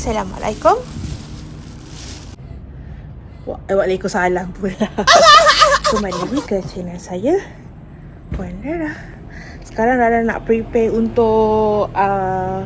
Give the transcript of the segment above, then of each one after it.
Assalamualaikum. Wa- eh, Waalaikumsalam pula. Kembali lagi ke channel saya. Puan Rara. Sekarang Rara nak prepare untuk uh,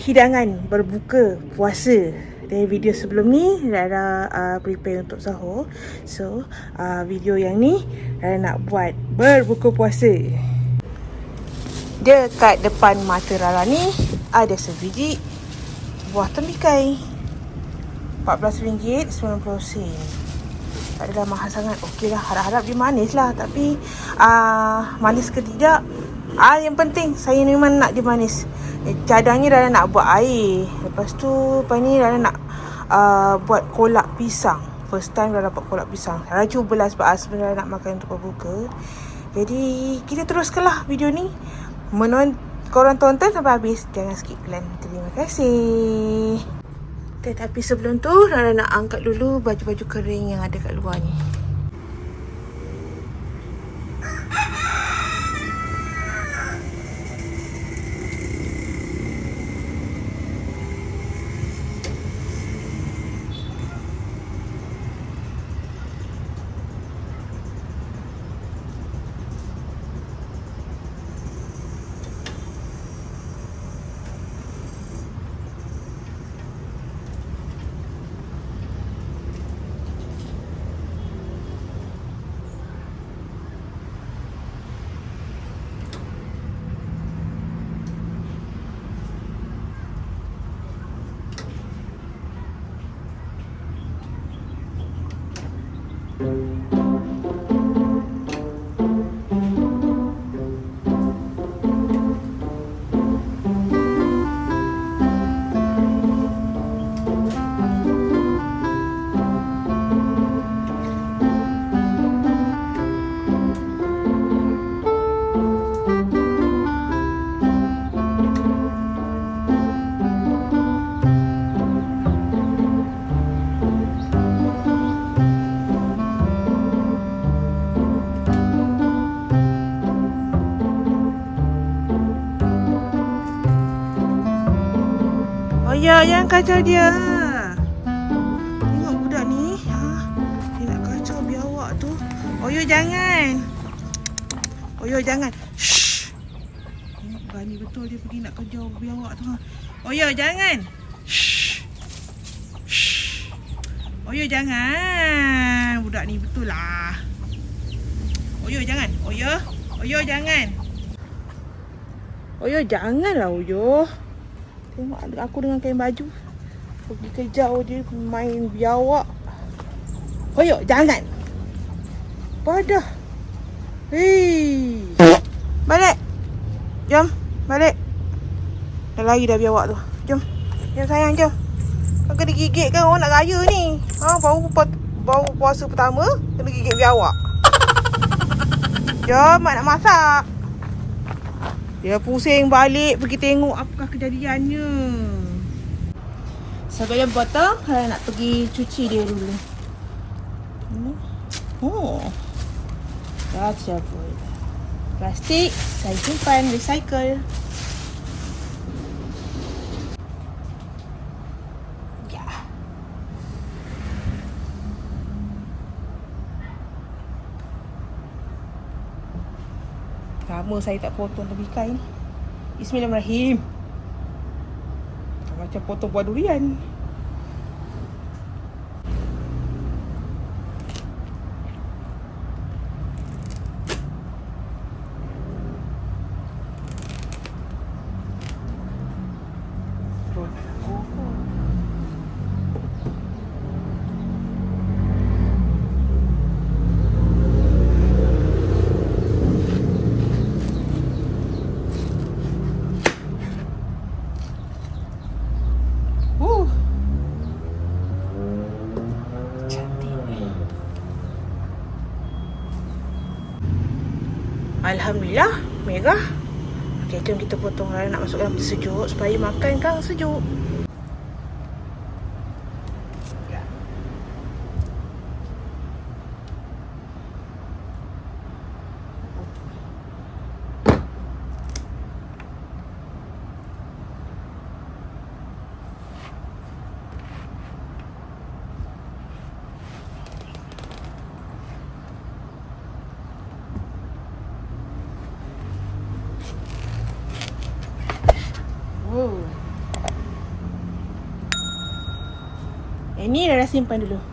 hidangan berbuka puasa. Dari video sebelum ni Rara uh, prepare untuk sahur. So, uh, video yang ni Rara nak buat berbuka puasa. Dekat depan mata Rara ni ada sebiji buah tembikai. RM14.90 Tak adalah mahal sangat. Okey lah Harap-harap dia manis lah. Tapi uh, Manis ke tidak? Ah Yang penting Saya memang nak dia manis. Eh, Cadangnya dah nak buat air. Lepas tu Lepas ni dah nak uh, Buat kolak pisang. First time dah dapat kolak pisang. Saya cubalah sebab ah, sebenarnya nak makan untuk berbuka. Jadi Kita teruskan lah video ni. Menonton Korang tonton sampai habis. Jangan skip plan. Terima kasih. Tetapi sebelum tu Rara nak angkat dulu baju-baju kering yang ada kat luar ni. Ya, jangan kacau dia. Tengok budak ni. Ha? Dia nak kacau biawak tu. Ya, jangan. Ya, jangan. Shh. Berani betul dia pergi nak kacau biawak tu. Ha? Ya, jangan. Shh. Ya, jangan. Budak ni betul lah. Ya, jangan. Oh ya, jangan. Ya, janganlah Oyo. Tengok aku dengan kain baju. Pergi kejar dia main biawak. Hoyok, jangan. Padah. Hei. Balik. Jom, balik. Dah lari dah biawak tu. Jom. Jom sayang, jom. Kau kena gigit kan orang nak raya ni. Ha, baru, baru puasa pertama, kena gigit biawak. Jom, mak nak masak. Dia pusing balik pergi tengok apakah kejadiannya. Sebelum potong, saya nak pergi cuci dia dulu. Hmm. Oh. Gotcha boy. Plastik saya simpan recycle. Ya. Lama saya tak potong tembikai ni. Bismillahirrahmanirrahim. Macam potong buah durian. Alhamdulillah, merah. Okey, jom kita potong lah nak masuk dalam sejuk supaya makan kan sejuk. Ni Rara simpan dulu.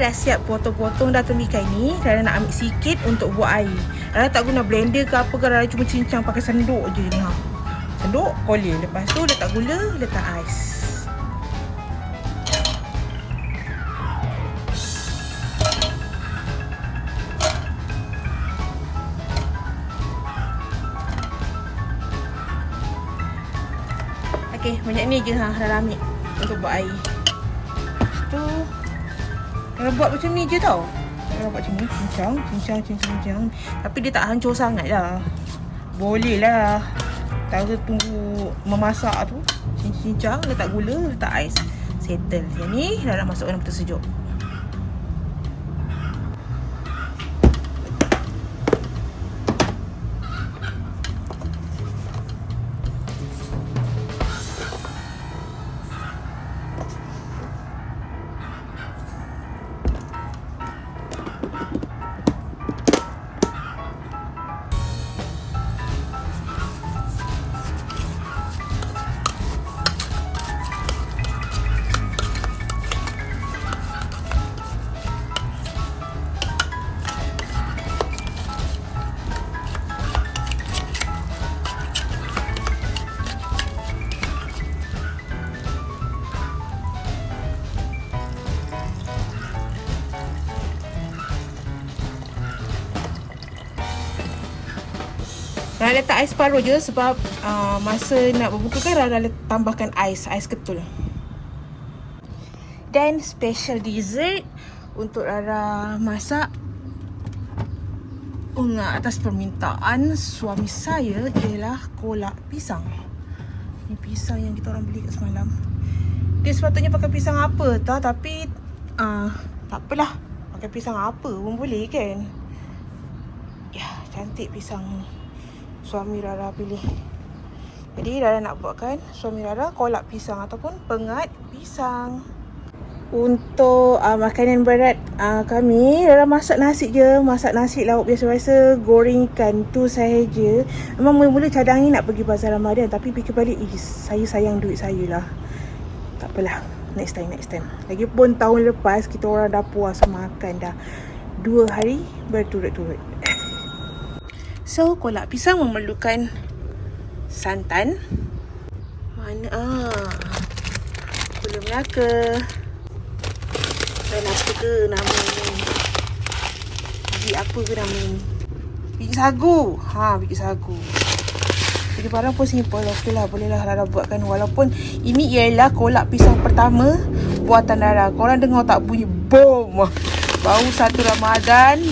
Dah siap potong-potong dah temikai ni. Rara nak ambil sikit untuk buat air. Rara tak guna blender ke apa ke. Rara cuma cincang pakai senduk je ni. Ha. Senduk, kolin. Lepas tu letak gula, letak ais. Okey, banyak ni je ha, Rara ambil untuk buat air. Rara buat macam ni je tau. Rara buat macam ni, cincang, cincang, cincang, cincang. Tapi dia tak hancur sangat lah. Boleh lah. Tahu tunggu memasak tu. Cincang-cincang, letak gula, letak ais. Settle. Yang ni, Rara masukkan dalam peta sejuk. Letak ais paruh je sebab uh, masa nak berbuka kan Rara tambahkan ais, ais ketul. Dan special dessert untuk Rara masak um, atas permintaan suami saya ialah kolak pisang. Ni pisang yang kita orang beli kat semalam. Dia sepatutnya pakai pisang apa tau tapi uh, tak apalah. Pakai pisang apa pun boleh kan. Ya, cantik pisang ni suami Rara pilih. Jadi Rara nak buatkan suami Rara kolak pisang ataupun pengat pisang. Untuk uh, makanan berat uh, kami, Rara masak nasi je. Masak nasi lauk biasa-biasa, goreng ikan tu sahaja. Memang mula-mula cadang ni nak pergi bazar Ramadan tapi fikir balik, eh saya sayang duit saya lah. Tak apalah, next time, next time. Lagipun tahun lepas kita orang dah puas makan dah dua hari berturut-turut. So, kolak pisang memerlukan santan. Mana ah? Gula Melaka. Dan apa ke nama ni? Biji apa ke nama ni? Biji sagu. Ha, biji sagu. Jadi barang pun simple. Okey lah, boleh lah Rara buatkan. Walaupun ini ialah kolak pisang pertama buatan Rara. Korang dengar tak bunyi bom? Baru satu Ramadan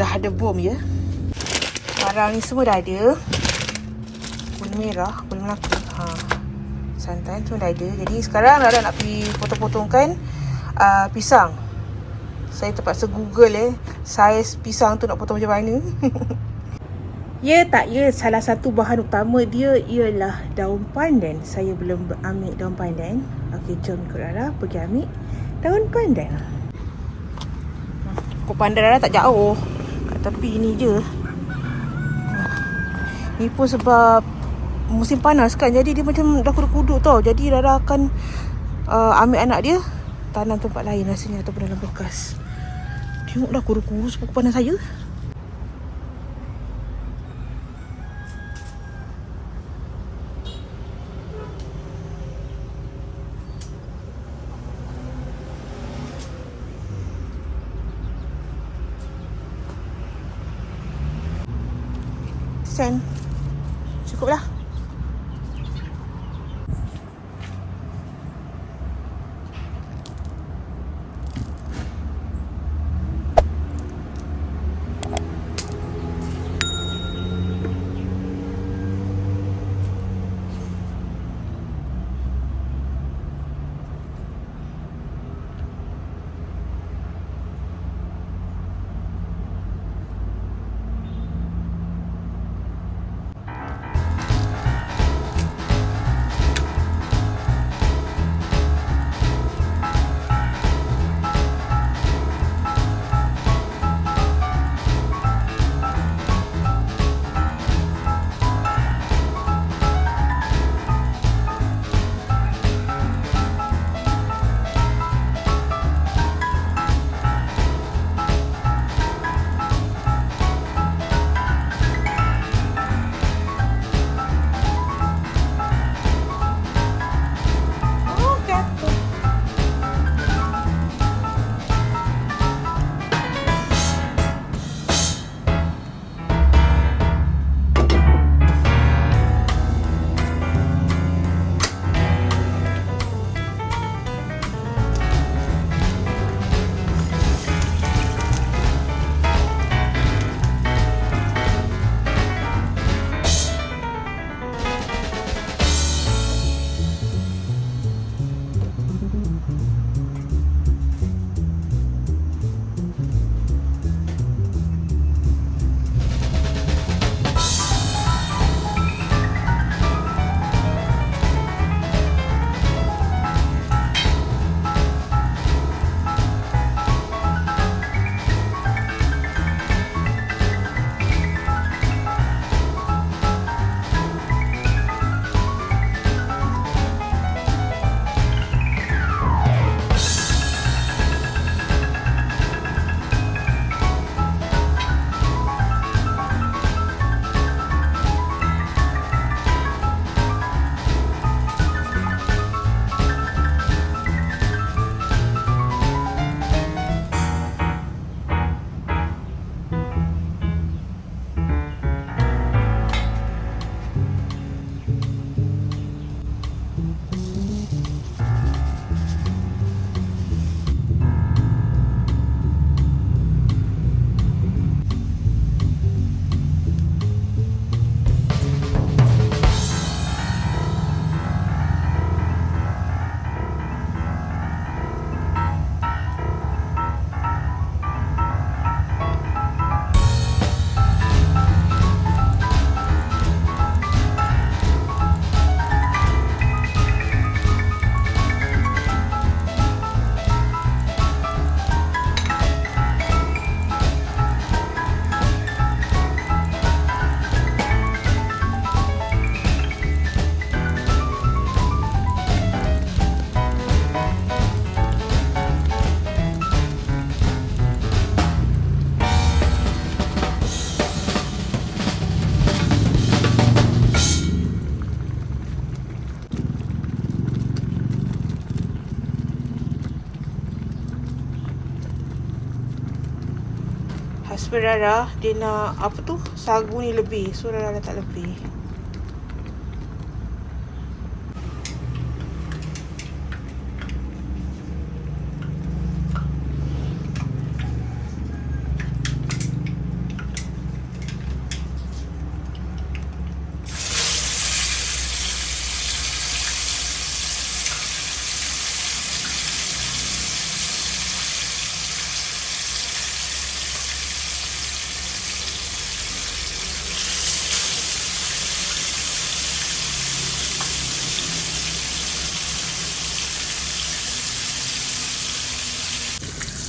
dah ada bom ya. Barang ni semua dah ada. Gula merah, gula melaka. Ha. Santan semua dah ada. Jadi sekarang Rara nak pergi potong-potongkan uh, pisang. Saya terpaksa google eh. Saiz pisang tu nak potong macam mana. ya tak ya. Salah satu bahan utama dia ialah daun pandan. Saya belum ambil daun pandan. Okey, jom ikut Rara pergi ambil daun pandan. Kau pandan Rara tak jauh. Kat tepi ni je. Ni pun sebab musim panas kan. Jadi dia macam dah kuduk-kuduk tau. Jadi Rara akan uh, ambil anak dia. Tanam tempat lain rasanya ataupun dalam bekas. Tengoklah kuru-kuru sebab pandang saya. Sen. Rara Dia nak Apa tu Sagu ni lebih. So Rara letak lebih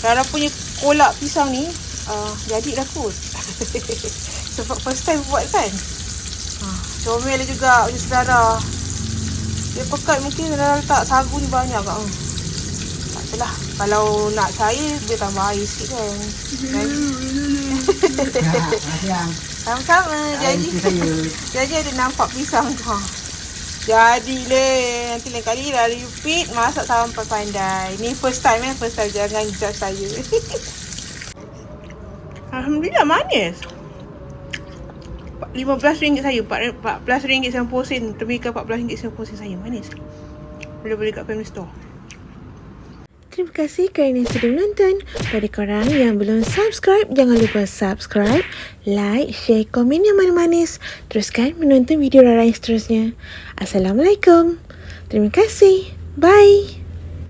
Rara punya kolak pisang ni uh, jadi dah kot. Sebab first time buat kan. Uh, comel juga punya saudara. Dia pekat mungkin Rara letak sagu ni banyak kat. Uh. Tak apalah. Kalau nak cair, dia tambah air sikit kan. Siang. Sama-sama. Jadi, jadi ada nampak pisang tu. Jadi le, nanti lain kali dah repeat masak sampai pandai. Ni first time eh, first time jangan judge saya. Alhamdulillah manis. RM15 saya, RM14.90 lebih ke RM14.90 saya. Manis. Boleh beli kat family store. Terima kasih kerana sudah menonton. Pada korang yang belum subscribe, jangan lupa subscribe, like, share, komen yang manis-manis. Teruskan menonton video Rara yang seterusnya. Assalamualaikum. Terima kasih. Bye.